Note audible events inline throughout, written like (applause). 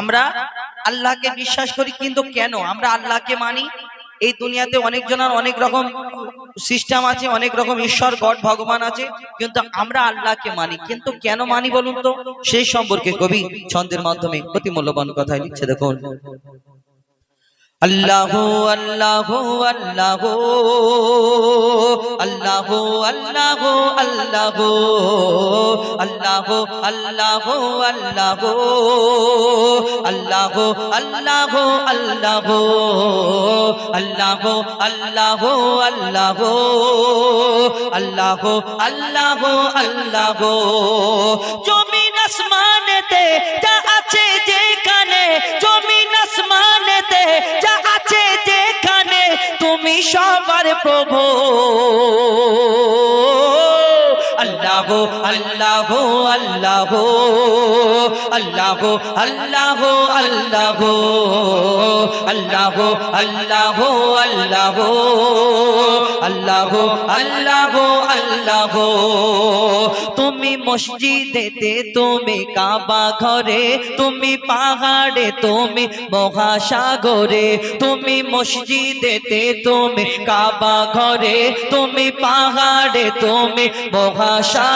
আমরা আল্লাহকে বিশ্বাস করি, কিন্তু কেন? আমরা আল্লাহকে মানি। এই দুনিয়াতে অনেক জনের অনেক রকম সিস্টেম আছে, অনেক রকম ঈশ্বর, গড, ভগবান আছে, কিন্তু আমরা আল্লাহকে মানি। কিন্তু কেন মানি বলুন তো? সেই সম্পর্কে কবি ছন্দের মাধ্যমে অতি মূল্যবান কথা লিখছে, দেখুন। আল্লাহ আল্লাহ আল্লাহ আল্লাহ আল্লাহ আল্লাহ আল্লাহ আল্লাহ আল্লাহ আল্লাহ আল্লাহ আল্লাহ আল্লাহ আল্লাহ আল্লাহ আল্লাহ আল্লাহ আল্লাহ। জমিন আসমানেতে যা সবার প্রভু। আল্লাহ আল্লাহ আল্লাহ আল্লাহ আল্লাহ আল্লাহ আল্লাহ আল্লাহ আল্লাহ আল্লাহ আল্লাহ আল্লাহ তুমি মসজিদেতে তুমি কাবা ঘরে তুমি পাহাড়ে তুমি মহাসাগরে তুমি মসজিদেতে তুমি কাবা ঘরে তুমি পাহাড়ে তুমি মহাসাগরে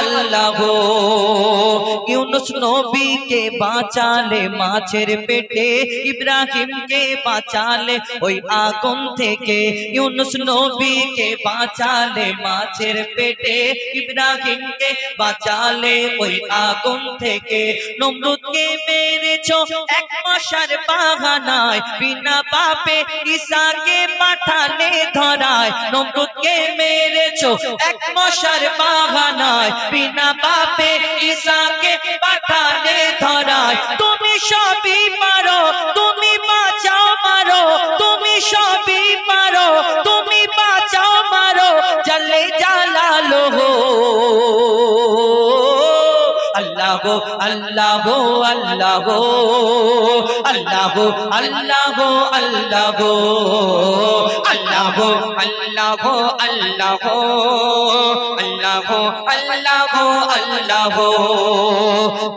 আল্লাহ। ইউনুস নবীকে বাঁচালে মাছের পেটে, ইব্রাহিমকে বাঁচালে ওই আগুন থেকে। ইউনুস নবীকে বাঁচালে মাছের পেটে, ইব্রাহিমকে বাঁচালে ওই আগুন থেকে। নমরুদকে মেরেছো এক মশার বাহানায়, বিনা পাপে ঈসাকে পাঠালে ধরায়। নমরুদকে মেরেছো এক মশার বাহানায় বিনা পাপে, ঈশাকে পাঠালে ধরায়। তুমি সবই পারো, তুমি বাঁচাও মারো, তুমি সবই পারো, তুমি বাঁচাও মারো, জালে জালালো আল্লাহ আল্লাহ আল্লাহ আল্লাহ আল্লাহ আল্লাহ আল্লাহ আল্লাহ আল্লাহ আল্লাহ আল্লাহ আল্লাহ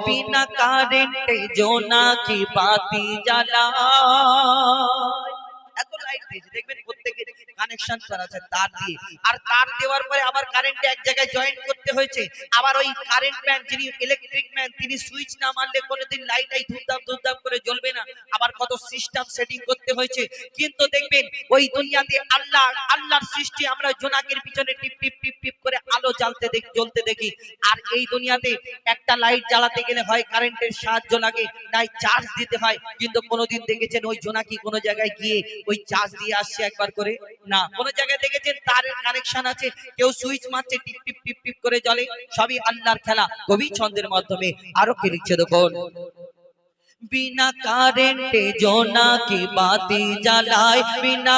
বিনা কারেন্টে জোনাকি বাতি জ্বালা এত লাইট দিয়েছে দেখবেন প্রত্যেকের কানেকশন করা আছে তার দিয়ে। আর তার দেওয়ার পরে আবার কারেন্টে এক জায়গায় জয়েন করতে হয়েছে। আবার ওই কারেন্ট ম্যান যিনি ইলেকট্রিক ম্যান তিনি সুইচ না মারলে কোনোদিন লাইট এই ধুপধাপ ধুপধাপ করে জ্বলবে না। আবার কত সিস্টেম সেটিং করতে হয়েছে। কিন্তু দেখবেন, ওই দুনিয়াতে আল্লাহ, আল্লাহর সৃষ্টি আমরা জোনাকের পিছনে টিপ টিপ টিপ টিপ করে আলো জ্বালতে দেখি, জ্বলতে দেখি। আর এই দুনিয়াতে একটা লাইট জ্বালাতে গেলে হয় কারেন্টের সাহায্য লাগে। নাই চার্জ দিতে হয়। কিন্তু কোনোদিন দেখেছেন ওই জোনাকি কোনো জায়গায় গিয়ে ওই চার্জ দিয়ে আসছে একবার করে? না। কোন জায়গায় দেখেছেন তারের কানেকশন আছে? কেউ সুইচ মারছে, টিপ টিপ টিপ টিপ করে জ্বলে সবই আল্লাহর খেলা। কবি ছন্দের মাধ্যমে। আরও কি লিখছে দেখুন। বিনা কারেন্টে বাতি জ্বালায়, বিনা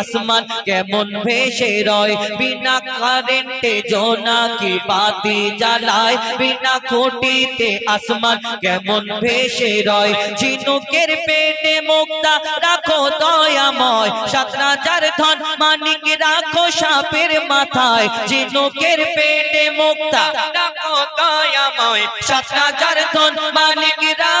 আসমান কেমন ভেসে রয়। বিনা কারেন্টে বাতি জ্বালায়, বিনা আসমান কেমন ভেসে রয়। ঝিনুকের পেটে মুক্তা রাখো দয়াময় সাত রাজার ধন মানিক রাখো সাপের মাথায়। ঝিনুকের পেটে মুক্তা ডাকো দয়াময় সাত রাজার ধন মানিক রাখো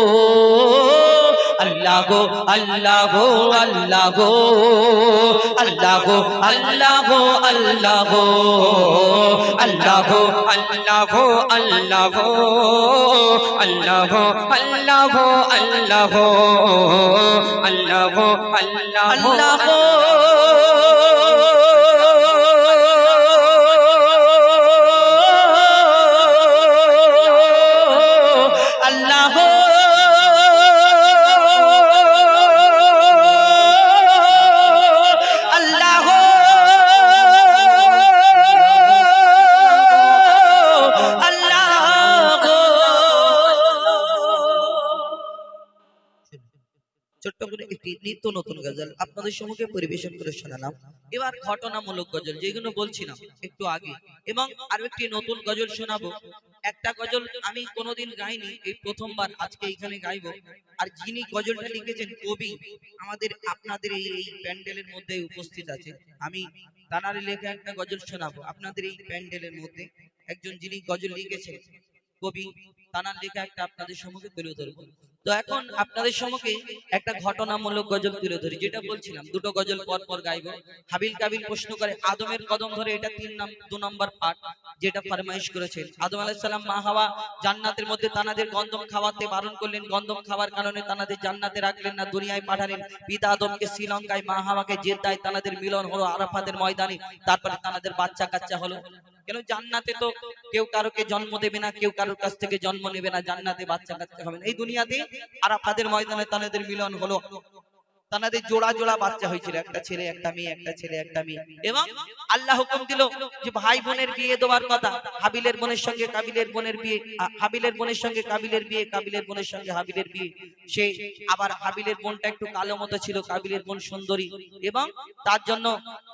গো আল্লাহ গো আল্লাহ গো আল্লাহ গো আল্লাহ গো আল্লাহ গো আল্লাহ গো আল্লাহ আল্লাহ আল্লাহ আল্লাহ আল্লাহ আল্লাহ আল্লাহ আল্লাহ নিত্য নতুন গজল আপনাদের সম্মুখে পরিবেশন করে শোনালাম। এবার ঘটনামূলক গজল, যেগুলো বলছিলাম একটু আগে। এবং আরও একটি নতুন গজল শোনাবো। একটা গজল আমি কোনোদিন গাইনি, এই প্রথমবার আজকে এখানে গাইবো। আর যিনি গজলটা লিখেছেন কবি, আমাদের আপনাদের এই এই প্যান্ডেলের মধ্যে উপস্থিত আছে। আমি তানার লেখা একটা গজল শোনাবো, আপনাদের এই প্যান্ডেলের মধ্যে। একজন যিনি গজল লিখেছেন, কবি, তানার লেখা একটা আপনাদের সম্মুখে তুলে ধরবো। তো এখন আপনাদের সম্মুখে একটা ঘটনামূলক গজল তুলে ধরি, যেটা বলছিলাম, দুটো গজল পর পর গাইবো। হাবিল কাবিল প্রশ্ন করে, আদমের কদম ধরে এটা তিন নাম, দু নম্বর পার্ট যেটা ফরমাইশ করেছেন। আদম আলাইহিস সালাম, মা হাওয়া জান্নাতের মধ্যে তানাদের গন্ধম খাওয়াতে বারণ করলেন। গন্ধম খাওয়ার কারণে তানাদের জান্নাতে রাখলেন না, দুনিয়ায় পাঠালেন। পিতা আদমকে শ্রীলঙ্কায়, মা হাওয়াকে জেদ্দায় তানাদের মিলন হলো আরাফাতের ময়দানে। তারপরে তানাদের বাচ্চা কাচ্চা হলো। কেন জান্নাতে তো কেউ কারোকে জন্ম দেবে না, কেউ কারোর কাছ থেকে জন্ম নেবে না, জান্নাতে বাচ্চা কাচ্চা হবে না। এই দুনিয়াতে আর আপনাদের ময়দানে তাদের মিলন হলো। তানাদের জোড়া জোড়া বাচ্চা হয়েছিল, একটা ছেলে, একটা মেয়ে, একটা ছেলে, একটা মেয়ে। এবং আল্লাহ হুকুম দিল যে ভাই বোনের বিয়ে দেওয়ার কথা, হাবিলের বোনের সঙ্গে কাবিলের বোনের বিয়ে হাবিলের বোনের সঙ্গে কাবিলের বিয়ে, কাবিলের বোনের সঙ্গে হাবিলের বিয়ে। সে আবার হাবিলের বোনটা একটু কালো মতো ছিল, কাবিলের বোন সুন্দরী। এবং তার জন্য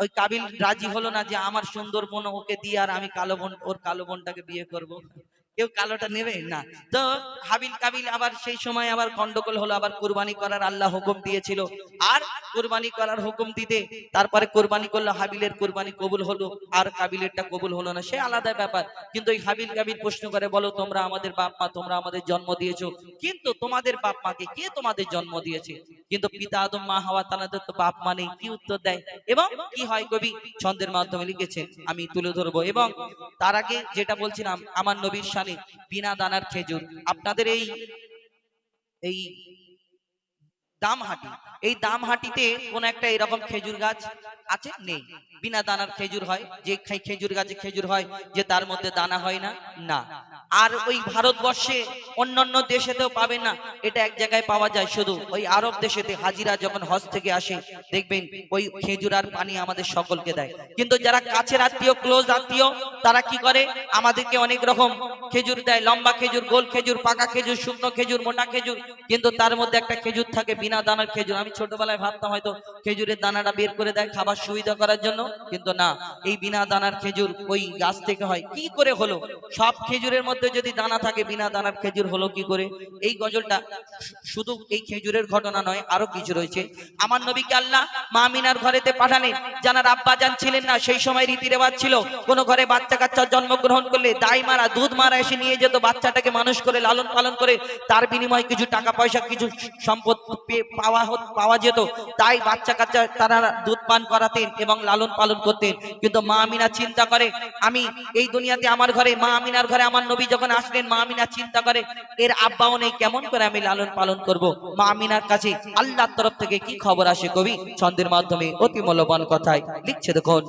ওই কাবিল রাজি হলো না যে, আমার সুন্দর বোন ওকে দিয়ে আর আমি কালো বোন, ওর কালো বোনটাকে বিয়ে করব। কেউ কালোটা নেবে? না। তো হাবিল কাবিল আবার সেই সময় আবার গন্ডগোল হলো, আবার কুরবানি করার আল্লাহ হুকুম দিয়েছিল। আর কুরবানি করার হুকুম দিতে তারপরে কুরবানি করল, হাবিলের কুরবানি কবুল হলো, আর কাবিলেরটা কবুল হলো না। সে আলাদা ব্যাপার। কিন্তু এই হাবিল কাবিল প্রশ্ন করে, বলো, তোমরা আমাদের বাপ মা তোমরা আমাদের জন্ম দিয়েছ। কিন্তু তোমাদের বাপ মাকে কে তোমাদের জন্ম দিয়েছে? কিন্তু পিতা আদম, মা হাওয়া তানাদের তো বাপ মা নেই, কি উত্তর দেয়? এবং কি হয় কবি? ছন্দের মাধ্যমে লিখেছেন আমি তুলে ধরবো। এবং তার আগে যেটা বলছিলাম, আমার নবীর বিনা দানার খেজুর। আপনাদের এই এই দামহাটি। এই দামহাটিতে কোন একটা এরকম খেজুর গাছ আছে? নেই। বিনা দানার খেজুর হয়। যে খেজুর গাছে খেজুর হয়, যে তার মধ্যে দানা হয় না না। আর ওই ভারতবর্ষে অন্যান্য দেশেতেও পাবেন না। এটা এক জায়গায় পাওয়া যায় শুধু। ওই আরব দেশেতে হাজিরা যখন হজ থেকে আসে, দেখবেন ওই খেজুর আর পানি আমাদের সকলকে দেয়। কিন্তু যারা কাছের আত্মীয় ক্লোজ আত্মীয়, তারা কি করে? আমাদেরকে অনেক রকম খেজুর দেয়। লম্বা খেজুর, গোল খেজুর, পাকা খেজুর, শুকনো খেজুর, মোটা খেজুর। কিন্তু তার মধ্যে একটা খেজুর থাকে বিনা দানার খেজুর। আমি ছোটবেলায় ভাবতাম হয়তো খেজুরের দানাটা বের করে দেয় খাবার সুবিধা করার জন্য, কিন্তু না, এই বিনা দানার খেজুর ওই গাছ থেকে হয়। কি করে হলো? সব খেজুরের মধ্যে যদি দানা থাকে, বিনা দানার খেজুর হলো কি করে? এই গজলটা শুধু এই খেজুরের ঘটনা নয়, আরও কিছু রয়েছে। আমার নবীকে আল্লাহ মা মিনার ঘরেতে পাঠালেন। জানার আব্বা জান ছিলেন না, সেই সময় রীতি রেওয়াজ ছিল, কোনো ঘরে বাচ্চা কাচ্চা জন্মগ্রহণ করলে দাই মারা, দুধ মারা এসে নিয়ে যেত বাচ্চাটাকে মানুষ করে, লালন পালন করে, তার বিনিময়ে কিছু টাকা পয়সা, কিছু সম্পদ পেয়ে পাওয়া পাওয়া যেত, তাই বাচ্চা কাচ্চা তারা দুধ পান করাতেন এবং লালন পালন করতেন। কিন্তু মা আমিনা চিন্তা করে, আমি এই দুনিয়াতে আমার ঘরে, মা আমিনার ঘরে আমার নবী যখন আসলেন, মা আমিনা চিন্তা করে, এর আব্বাও নেই, কেমন করে আমি লালন পালন করব? মা আমিনার কাছে আল্লাহর তরফ থেকে কি খবর আসে কবি? ছন্দের মাধ্যমে অতি মূল্যবান কথায় লিখছে দেখুন।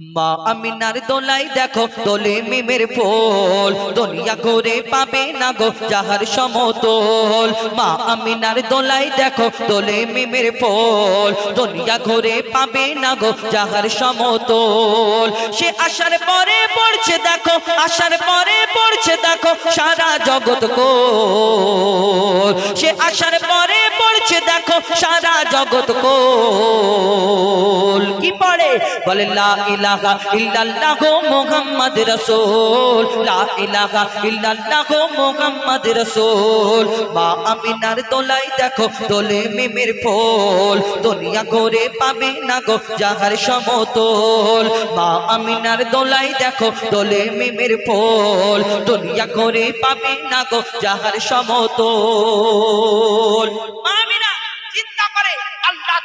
মা আমিনার দোলাই দেখো, দোলে মিমের ফুল। দুনিয়া ঘুরে পাবে না গো যাহার সমতল। মা আমিনার দোলাই দেখো, দোলে মিমের ফুল। দুনিয়া ঘুরে পাবে না গো যাহার সমতল। সে আসার পরে পড়ছে দেখো আসার পরে পড়ছে দেখো সারা জগৎ কোল। সে আসার পরে পড়ছে দেখো সারা জগৎ কোল। কি পড়ে? বলে, লা ইলাহা ইল্লাল্লাহ মুহাম্মদ রাসূল। লা ইলাহা ইল্লাল্লাহ মুহাম্মদ রাসূল। মা আমিনার দোলাই দেখো, দোলে মিমের ফুল। দুনিয়া ঘুরে পাবে না গো যাহার সমতল। মা আমিনার দোলাই দেখো, দোলে মিমের ফুল। দুনিয়া ঘুরে পাবে না গো যাহার সমতল। মা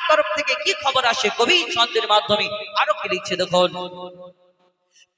তরফ থেকে কি খবর আসে কবি ছন্দের মাধ্যমে? আরও কি লিখছে দেখুন।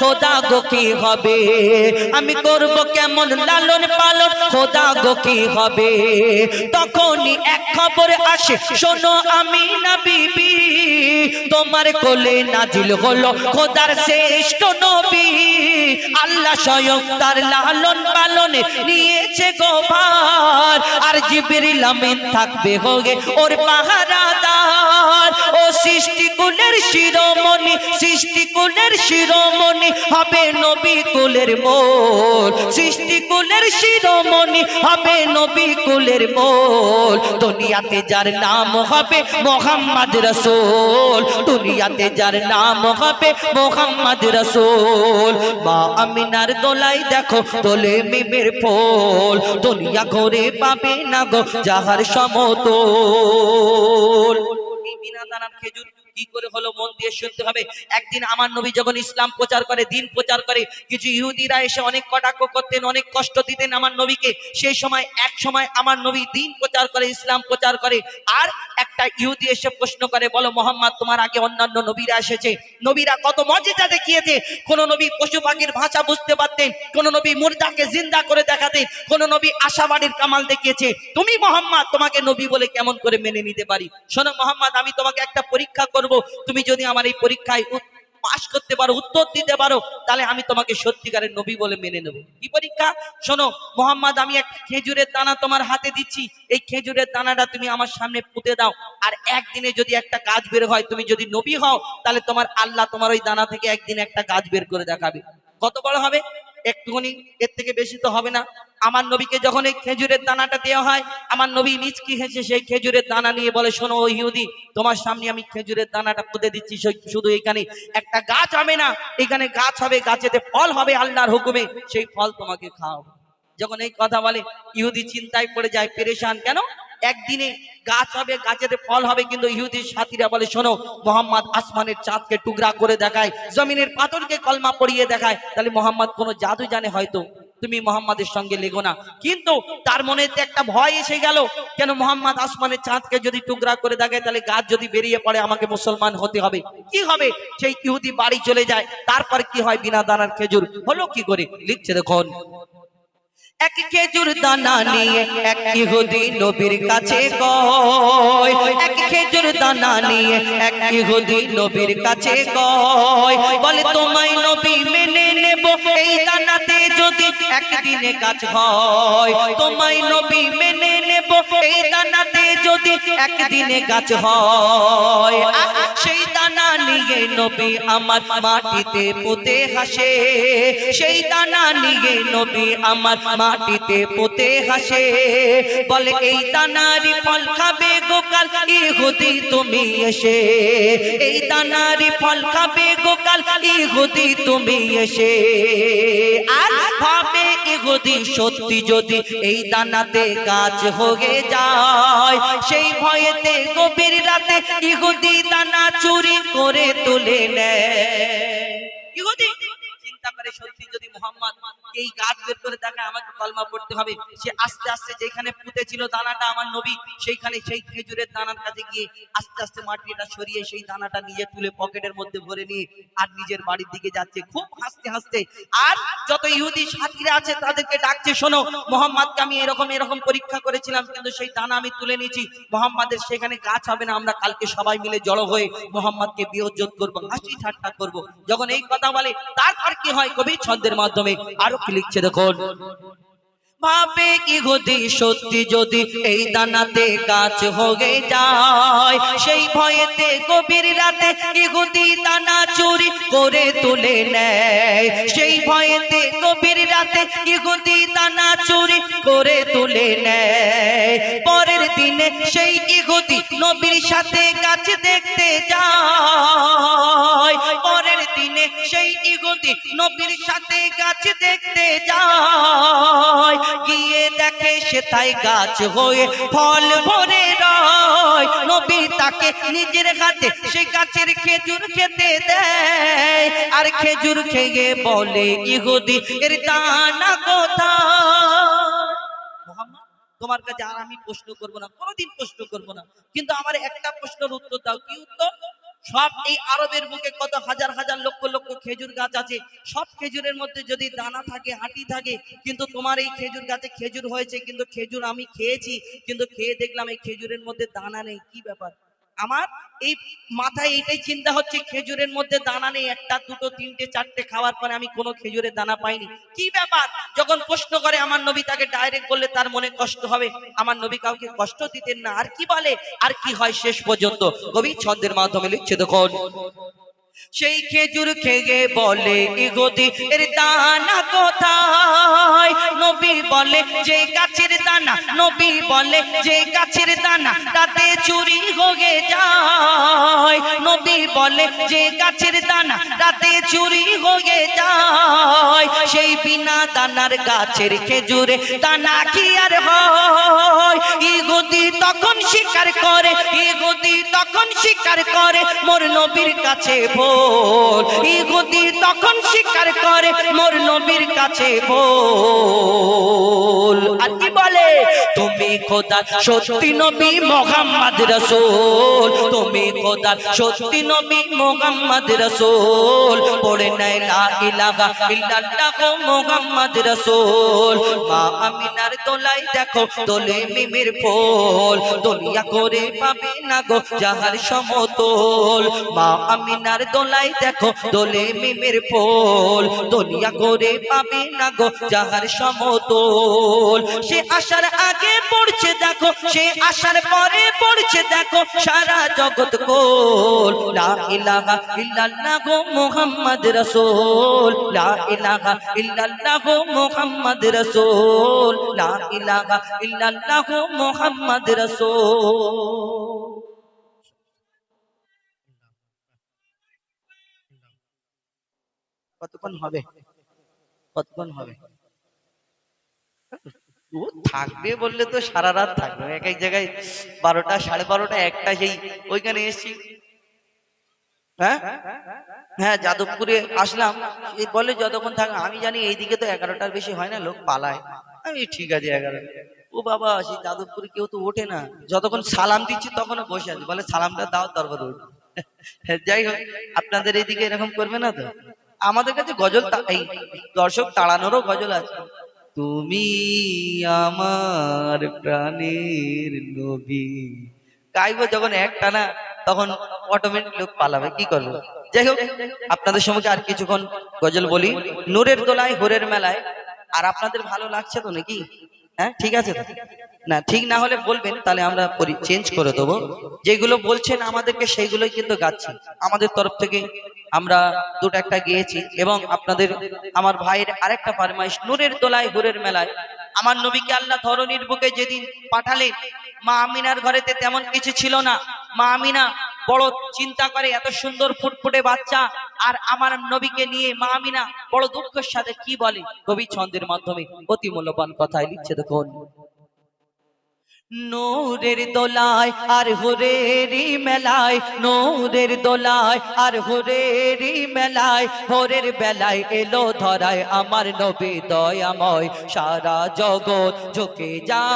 খোদা গো কি হবে? আমি করব কেমন লালন পালন? খোদা গো কি হবে? তখনই এক আসে, শোনো আমি না বিবি, তোমার কোলে নাজিল হলো খোদার শ্রেষ্ঠ নবী। আল্লাহ স্বয়ং তার লালন পালনে নিয়েছে গোবার আর জিবরিল আমিন থাকবে হোগে ওর পাহারাদার। ও সৃষ্টি কুলের শিরোমণি সৃষ্টি কুলের শিরোমণি হবে নবী কুলের মোল। সৃষ্টি কুলের শিরোমণি হবে নবী কুলের মোল। দুনিয়াতে যার নাম হবে মোহাম্মদ রসুল। দুনিয়াতে যার নাম হবে মোহাম্মদ রসুল। মা আমিনার দোলাই দেখো তোলে মিমের ফোল। দুনিয়া ঘরে পাবে না গো যাহার সমতল। খেজুর কি করে হলো মন দিয়ে শুনতে হবে? একদিন আমার নবী যখন ইসলাম প্রচার করে, দিন প্রচার করে, কিছু ইহুদিরা এসে অনেক কটাক্ষ করতেন, অনেক কষ্ট দিতেন আমার নবীকে। সেই সময়, এক সময় আমার নবী দিন প্রচার করে, ইসলাম প্রচার করে, আর একটা ইহুদি এসে প্রশ্ন করে, বলো মোহাম্মদ, তোমার আগে অন্যান্য নবীরা এসেছে। নবীরা কত মজেদা দেখিয়েছে। কোন নবী পশু পাখির ভাষা বুঝতে পারতেন, কোন নবী মুর্দাকে জিন্দা করে দেখাতেন, কোন নবী আশাবাড়ির কামাল দেখিয়েছে। তুমি মোহাম্মদ, তোমাকে নবী বলে কেমন করে মেনে নিতে পারি? শোনো মোহাম্মদ, আমি তোমাকে একটা পরীক্ষা করব। তুমি যদি আমার এই পরীক্ষায় পাশ করতে পারো, উত্তর দিতে পারো, তাহলে আমি তোমাকে সত্যিকারের নবী বলে মেনে নেব। কি পরীক্ষা? শোনো, মোহাম্মদ, আমি একটা খেজুরের দানা তোমার হাতে দিচ্ছি। এই খেজুরের দানাটা তুমি আমার সামনে পুঁতে দাও। আর একদিনে যদি একটা গাছ বের হয়, তুমি যদি নবী হও, তাহলে তোমার আল্লাহ তোমার ওই দানা থেকে একদিন একটা গাছ বের করে দেখাবে। কত বড় হবে? একটুখানি এর থেকে বেশি তো হবে না। আমার নবীকে যখন এই খেজুরের দানাটা দেওয়া হয়, আমার নবী নিজ কি হেসে সেই খেজুরের দানা নিয়ে বলে, শোনো ও ইহুদি, তোমার সামনে আমি খেজুরের দানাটা পুঁতে দিচ্ছি শুধু এখানে একটা গাছ হবে না, এখানে গাছ হবে, গাছেতে ফল হবে, আল্লাহর হুকুমে সেই ফল তোমাকে খাওয়াবো। যখন এই কথা বলে, ইহুদি চিন্তায় পড়ে যায়, পেরেশান কেন? একদিনে গাছ হবে, গাছেতে ফল হবে, কিন্তু ইহুদির সাথীরা বলে, শোনো, মোহাম্মদ আসমানের চাঁদকে টুকরা করে দেখায়, জমিনের পাথরকে কলমা পড়িয়ে দেখায়। তাহলে মোহাম্মদ কোনো জাদু জানে হয়তো, তুমি মোহাম্মদের সঙ্গে লেগো না। কিন্তু তার মনে একটা ভয় এসে গেল, কেন মোহাম্মদ আসমানের চাঁদকে যদি টুকরা করে দেখায়, তাহলে গাছ যদি বেরিয়ে পড়ে, আমাকে মুসলমান হতে হবে। কি হবে? সেই ইহুদি বাড়ি চলে যায়, তারপর কি হয়? বিনা দানার খেজুর। হলো কি করে? লিখছে দেখুন। এক খেজুর দানা নিয়ে, এক ইহুদি নবীর কাছে গয়। এক খেজুর দানা নিয়ে, এক ইহুদি নবীর কাছে গয়। বলে, তোমায় নবী মেনে এই দানাতে যদি একদিনে কাজ হয়, তোমায় নবী মেনে নেব। এই দানাতে যদি একদিনে গাছ হয় সেই দানা নিয়ে নবী আমার মাটিতে পুঁতে হাসে। সেই দানা নিয়ে নবী আমার মাটিতে পুঁতে হাসে। বলে, এই দানারি ফল খাবে গোকাল, ইহুদি তুমি এসে। এই দানারি ফল খাবে গোকাল ইহুদি তুমি এসে, আর ভাবে ইহুদি সত্যি যদি এই দানাতে গাছ হয়ে যায়, সেই ভয়েতে গভীর রাতে ইহুদি দানা চুরি করে তুলে নেয়। ইহুদি, চিন্তা করে সত্যি যদি মোহাম্মদ এই গাছ বের করে দেখায়, আমাকে কলমা পড়তে হবে। সে আস্তে আস্তে যেখানে পুঁতে ছিল দানাটা আমার নবী, সেইখানে সেই খেজুরের দানার কাছে গিয়ে আস্তে আস্তে মাটিটা সরিয়ে সেই দানাটা নিজে তুলে পকেটের মধ্যে ভরে নিয়ে আর নিজের বাড়ির দিকে যাচ্ছে। খুব হাসতে হাসতে। আর যত ইহুদি সাথীরা আছে, তাদেরকে ডাকছে, শোনো, মোহাম্মদকে আমি এরকম এরকম পরীক্ষা করেছিলাম, কিন্তু সেই দানা আমি তুলে নিয়েছি। মোহাম্মদের সেখানে গাছ হবে না, আমরা কালকে সবাই মিলে জড়ো হয়ে মোহাম্মদকে বিয়োজ্জত করব, হাসি ঠাট্টা করব। যখন এই কথা বলে, তারপর কি হয়? কবি ছন্দের মাধ্যমে আরও কি লিখছে দেখুন? ভাবে কি গতি সত্যি যদি এই দানাতে গাছ হয়ে যায়, সেই ভয়েতে গভীর রাতে ইহুদি দানা চুরি করে তুলে নেয়? সেই ভয়েতে গভীর রাতে ইহুদি দানা চুরি করে তুলে নেয়? পরের দিনে সেই ইহুদি নবীর সাথে গাছ দেখতে যায় সেই ইহুদি নবীর সাথে গাছ দেখতে যায়। গিয়ে দেখে সেথায় গাছ হয়ে ফল ভরে রয়। নবী তাকে নিজের হাতে সে গাছের খেজুর খেতে দেয়। আর খেজুর খেয়ে বলে ইহুদি এর দানা কোথায়? তোমার কাছে আর আমি প্রশ্ন করব না, কোনোদিন প্রশ্ন করব না। কিন্তু আমার একটা প্রশ্নের উত্তর দাও, কি উত্তর? সব এই আরবের বুকে কত হাজার হাজার লক্ষ লক্ষ খেজুর গাছ আছে, সব খেজুরের মধ্যে যদি দানা থাকে, হাঁটি থাকে, কিন্তু তোমার এই খেজুর গাছে খেজুর হয়েছে, কিন্তু খেজুর আমি খেয়েছি, কিন্তু খেয়ে দেখলাম এই খেজুরের মধ্যে দানা নেই, কি ব্যাপার? আমার এই মাথায় এইটাই চিন্তা হচ্ছে, খেজুরের মধ্যে দানা নেই, একটা, দুটো, তিনটে, চারটে খাওয়ার পরে আমি কোনো খেজুরের দানা পাইনি। কি ব্যাপার? যখন প্রশ্ন করে, আমার নবী তাকে ডাইরেক্ট করলে তার মনে কষ্ট হবে। আমার নবী কাউকে কষ্ট দিতেন না। আর কি বলে? আর কি হয় শেষ পর্যন্ত? কবি ছন্দের মাধ্যমে লিখছে দেখুন। সেই খেজুর খেয়ে বলে ইগোদি এর দানা কোথায়? নবী বলে, যে গাছের দানা। নবী বলে, যে গাছের দানা, তাতে চুরি হয়ে যায়। নবী বলে, যে গাছের দানা, তাতে চুরি হয়ে যায়। সেই বিনা দানার গাছের খেজুরে দানা কি আর হয়? ইগোদি তখন স্বীকার করে তখন স্বীকার করে মোর নবীর কাছে বল ইগোদি তখন স্বীকার করে মোর নবীর কাছে বল আর কি বলে? তুমি খোদা সত্যি নবী মোহাম্মদ রসুল। তুমি খোদা সত্যি নবী মোহাম্মদ রসুল। পড়ে নেয় লা ইলাহা ইল্লাল্লাহ মোহাম্মদ রসুল। মা আমিনার দোলাই দেখো দোলে মিমের ফুল। দলিয়া করে পাবে না গো যাহার সমতল। মা আমিনার দোলাই দেখো, দোলে মিমের ফুল দলিয়া করে পাবে না গো যাহার সমতল। সে আসার আগে পড়ছে দেখো, সে আসার পরে পড়ছে দেখো, সারা জগৎ কোল লা ইলাহা ইল্লাল্লাহ গো মুহাম্মদ রাসূল। লা ইলাহা ইল্লাল্লাহ গো মুহাম্মদ রাসূল। লা ইলাহা ইল্লাল্লাহ মুহাম্মদ রাসূল। কতক্ষণ হবে? কতক্ষণ হবে? থাকবে বললে তো সারা রাত থাকবে। এক এক জায়গায় বারোটা, সাড়ে বারোটা, একটা সেই ওইখানে এসছি। হ্যাঁ? হ্যাঁ যাদবপুরে আসলাম। এই বলে যতক্ষণ থাকবে আমি জানি এইদিকে তো এগারোটার বেশি হয় না, লোক পালায়। আমি ঠিক আছে, এগারো। ও বাবা, সেই যাদবপুরে কেউ তো ওঠে না। যতক্ষণ সালাম দিচ্ছি, তখনও বসে আছে। বলে, সালামটা দাও, তারপরে উঠো (laughs) যাই হোক, আপনাদের এইদিকে এরকম করবে না তো? আমাদের কাছে গজল এই দর্শক তাড়ানোরও গজল আছে। তুমি আমার প্রাণের নবী। গাইবো যখন এক টানা তখন অটোমেটিক লোক পালাবে, কি করবে? যাই হোক, আপনাদের সম্মুখে আর কিছুক্ষণ গজল বলি। নূরের দোলায়, হোরের মেলায়। আর আপনাদের ভালো লাগছে তো নাকি? হ্যাঁ ঠিক আছে? না, ঠিক না হলে বলবেন, তাহলে আমরা চেঞ্জ করে দেবো। যেগুলো বলছেন আমাদেরকে, সেইগুলোই কিন্তু গাচ্ছি। আমাদের তরফ থেকে আমরা দুটো একটা গিয়েছি এবং আপনাদের, আমার ভাইয়ের আরেকটা ফরমাইশ, নূরের দোলায় হুরের মেলায়। আমার নবীকে আল্লাহ ধরনীর বুকে যেদিন পাঠালেন, মা আমিনার ঘরেতে তেমন কিছু ছিল না। মা আমিনা বড় চিন্তা করে এত সুন্দর ফুটফুটে বাচ্চা, আর আমার নবীকে নিয়ে মা আমিনা বড় দুঃখের সাথে কি বলে? কবি ছন্দের মাধ্যমে অতি মূল্যবান কথায় লিখছে দেখুন। নূরের দোলায় আর হুরেরি মেলায়, নূরের দোলায় আর হুরেরি মেলায়, ভোরের বেলায় এলো ধরায় আমার নবী দয়াময়, সারা জগৎ ঝুঁকে যায়,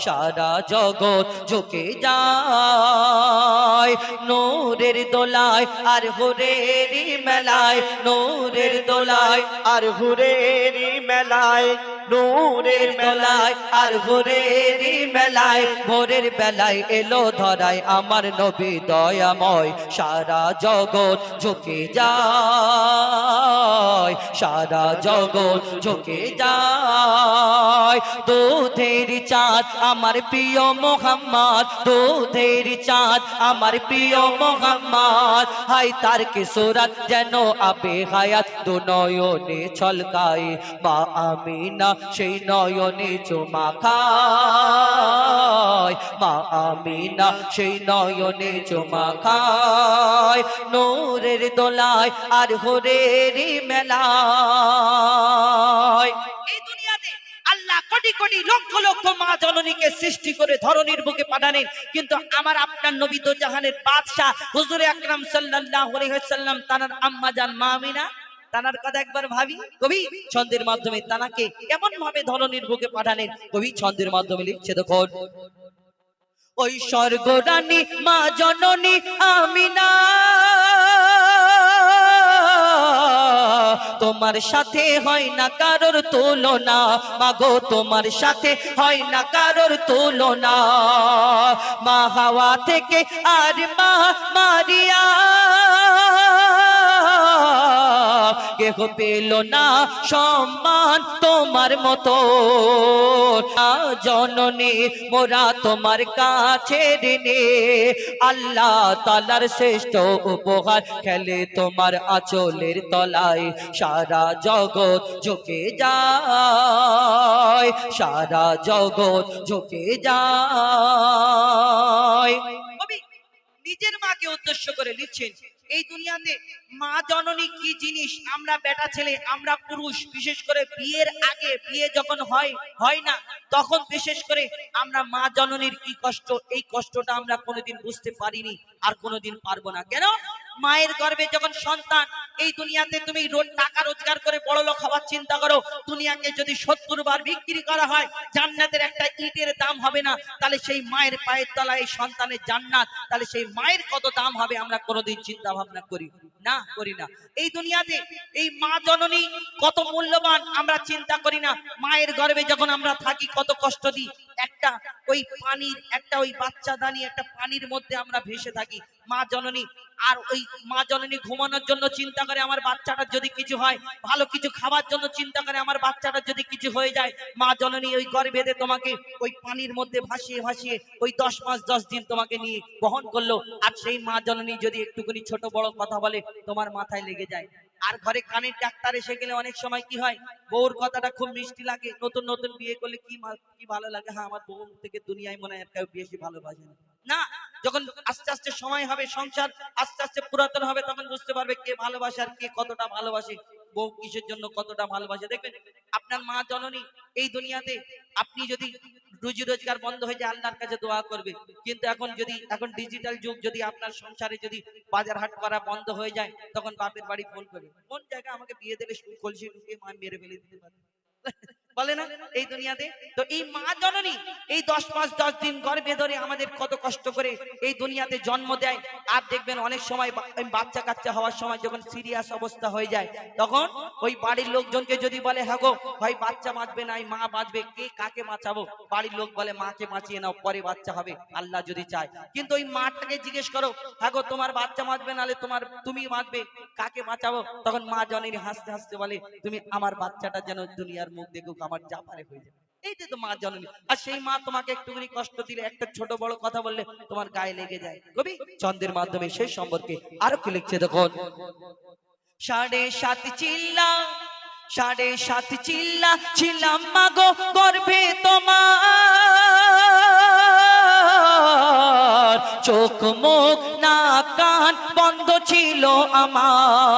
সারা জগৎ ঝুঁকে যায়। নূরের দোলায় আর হুরেরি মেলায়, নূরের দোলায় আর হুরেরি মেলায়, নূরের মেলায় আর ভোরের মেলায়, ভোরের বেলায় এলো ধরায় আমার নবী দয়াময়। সারা জগৎ ঝুঁকে যায়, সারা জগৎ ঝুঁকে যায়। দুধের চাঁদ আমার প্রিয় মোহাম্মদ, দুধের চাঁদ আমার প্রিয় মোহাম্মদ। হাই তার কিশোরাত যেন আবে হায়াত, দু নয়নে ছলকায় মা আমিনা সেই নয়নে চুমা খায় মা সেই নয়নে চুমা খায় নূরের দোলায় আর হোরের মেলায়। এই দুনিয়াতে আল্লাহ কোটি মা সৃষ্টি করে বুকে কিন্তু আমার আপনার নবী তো জাহানের বাদশাহ হুজুর আকরাম সাল্লাল্লাহু আলাইহি তানার আম্মা জান মা আমিনা। তানার কথা একবার ভাবি। কবি, ছন্দের মাধ্যমে তানাকে এমন ভাবে ধরনের বুকে পাঠালেন? কবি, ছন্দের মাধ্যমে লিখছে তখন ওই স্বর্গ রানী মা জননী, আমি না। তোমার সাথে হয় না কারোর তুলনা। মা গো তোমার সাথে হয় না কারোর তুলনা। মা হাওয়া থেকে আর মা মারিয়া। কেহ পেল না সম্মান তোমার মতো? জননী, মোরা তোমার কাছে আল্লাহ তালার শ্রেষ্ঠ উপহার খেলে তোমার আঁচলের তলায়। সারা জগৎ ঝুঁকে যায়, সারা জগৎ ঝুঁকে যায়। নিজের মাকে উদ্দেশ্য করে লিখছেন এই দুনিয়াতে মা জননী কি জিনিস? আমরা বেটা ছেলে, আমরা পুরুষ, বিশেষ করে বিয়ের আগে, বিয়ে যখন হয় হয় না, তখন বিশেষ করে আমরা মা জননীর কি কষ্ট? এই কষ্টটা আমরা কোনোদিন বুঝতে পারিনি আর কোনোদিন পারব না। কেন? মায়ের গর্ভে যখন সন্তান, এই দুনিয়াতে তুমি টাকা রোজগার করে বড় লোক চিন্তা করো দুনিয়াকে যদি সত্তর বার বিক্রি করা হয়, জান্নাতের একটা ইটের দাম হবে না। তাহলে সেই মায়ের পায়ের তলায় এই সন্তানের জান্নাত, তাহলে সেই মায়ের কত দাম হবে আমরা কোনোদিন চিন্তা ভাবনা করি, না করি না। এই দুনিয়াতে এই মা জননী কত মূল্যবান, আমরা চিন্তা করি না। মায়ের গর্বে যখন আমরা থাকি, কত কষ্ট দিই একটা ওই পানির, একটা ওই বাচ্চা দানি একটা পানির মধ্যে আমরা ভেসে থাকি। মা জননী, আর ওই মা জননী ঘুমানোর জন্য চিন্তা করে আমার বাচ্চাটার যদি কিছু হয়, ভালো কিছু খাবার জন্য চিন্তা করে আমার বাচ্চাটার যদি কিছু হয়ে যায়, মা জননী ওই গর্ভেদে তোমাকে ওই পানির মধ্যে ভাসিয়ে ভাসিয়ে ওই দশ মাস, দশ দিন তোমাকে নিয়ে বহন করল। আর সেই মা জননী যদি একটুখানি ছোট বড় কথা বলে, তোমার মাথায় লেগে যায়। আর ঘরে কানের ডাক্তার এসে গেলে অনেক সময় কি হয়? বউর কথাটা খুব মিষ্টি লাগে। নতুন নতুন বিয়ে করলে কি কি ভালো লাগে? হ্যাঁ আমার বউ থেকে দুনিয়ায় মনে হয় বেশি ভালোবাসে না। না, যখন আস্তে আস্তে সময় হবে, সংসার আস্তে আস্তে পুরাতন হবে, তখন বুঝতে পারবে কে ভালোবাসে আর কে কতটা ভালোবাসে। বউ কিসের জন্য কতটা ভালোবাসে? দেখবেন, আপনার মা জননী এই দুনিয়াতে আপনি যদি রুজি রোজগার বন্ধ হয়ে যায়, আল্লাহর কাছে দোয়া করবে। কিন্তু এখন যদি, এখন ডিজিটাল যুগ, যদি আপনার সংসারে যদি বাজার হাট করা বন্ধ হয়ে যায়, তখন বাপের বাড়ি ফোন করবে। কোন জায়গায় আমাকে বিয়ে দেবে কলসি ঢুকিয়ে মা মেরে ফেলে দিতে পারে? বলে না? এই দুনিয়াতে? তো এই মা জননী, এই দশ মাস, দশ দিন গর্ভে ধরে আমাদের কত কষ্ট করে এই দুনিয়াতে জন্ম দেয়। আর দেখবেন অনেক সময় বাচ্চা কাচ্চা হওয়ার সময় যখন সিরিয়াস অবস্থা হয়ে যায়, তখন ওই বাড়ির লোকজনকে যদি বলে হ্যাঁ গো, ভাই বাচ্চা বাঁচবে না মা বাঁচবে, কে কাকে বাঁচাবো? বাড়ির লোক বলে, মাকে বাঁচিয়ে নাও, পরে বাচ্চা হবে, আল্লাহ যদি চায়। কিন্তু ওই মাটাকে জিজ্ঞেস করো হ্যাঁ গো, তোমার বাচ্চা বাঁচবে নালে তোমার, তুমি বাঁচবে, কাকে বাঁচাবো? তখন মা জননী হাসতে হাসতে বলে, তুমি আমার বাচ্চাটা যেন দুনিয়ার মুখ দেখুক আমার যা পারে হয়ে যাবে। এইটাই তো মা জননী। আর সেই মা তোমাকে একটুখানি কষ্ট দিলে, একটা ছোট বড় কথা বললে তোমার গায়ে লেগে যায়। কবি চন্দ্রের মাধ্যমে সেই সম্পর্কে আরও কি লিখছে দেখুন? সাড়ে সাত চিল্লা, সাড়ে সাত চিল্লা ছিলাম মাগো গর্ভে তোমার। চোখ, মুখ না কান বন্ধ ছিল আমার।